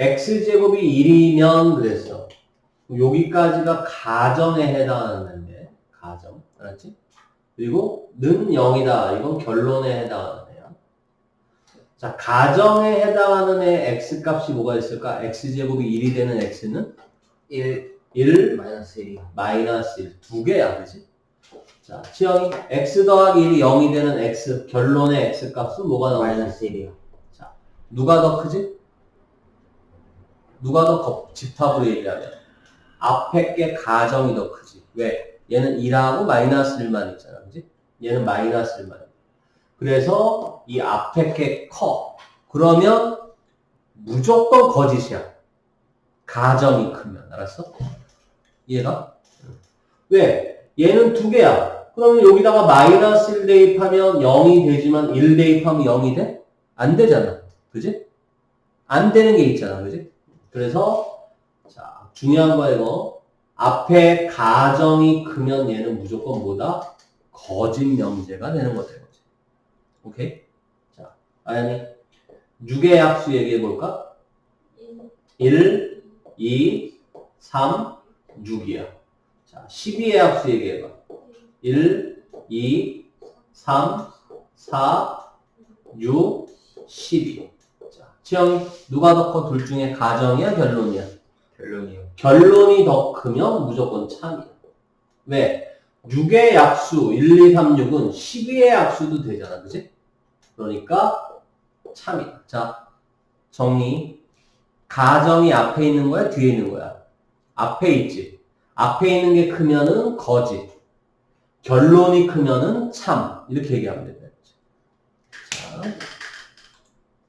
x제곱이 1이면 그랬어. 여기까지가 가정에 해당하는데 가정 알았지? 그리고 는 0이다. 이건 결론에 해당하는 애야. 자, 가정에 해당하는 애 x 값이 뭐가 있을까? x제곱이 1이 되는 x는 1 1 마이너스 1이요. 마이너스 1. 두 개야, 그지? 자, 치영이 x 더하기 1이 0이 되는 x, 결론의 x 값은 뭐가 나오지? 마이너스 1이요. 누가 더 크지? 누가 더 커? 집합으로 얘기하면. 앞에 게 가정이 더 크지. 왜? 얘는 2하고 마이너스 1만 있잖아. 그지? 얘는 마이너스 1만. 그래서 이 앞에 게 커. 그러면 무조건 거짓이야. 가정이 크면. 알았어? 이해가? 왜? 얘는 두 개야. 그러면 여기다가 마이너스 1 대입하면 0이 되지만 1 대입하면 0이 돼? 안 되잖아. 그지? 안 되는 게 있잖아. 그지? 그래서, 자, 중요한 거 이거. 앞에 가정이 크면 얘는 무조건 뭐다? 거짓 명제가 되는 거다. 오케이? 자, 아연이. 6의 약수 얘기해 볼까? 1, 2, 3, 6이야. 자, 12의 약수 얘기해 봐. 1, 2, 3, 4, 6, 12. 자, 지영이 누가 더 커? 둘 중에 가정이야, 결론이야? 결론이요. 결론이 더 크면 무조건 참이야. 왜? 6의 약수 1, 2, 3, 6은 12의 약수도 되잖아. 그지? 그러니까 참이다. 자, 정리. 가정이 앞에 있는 거야? 뒤에 있는 거야? 앞에 있지. 앞에 있는 게 크면은 거짓. 결론이 크면은 참. 이렇게 얘기하면 된다. 자,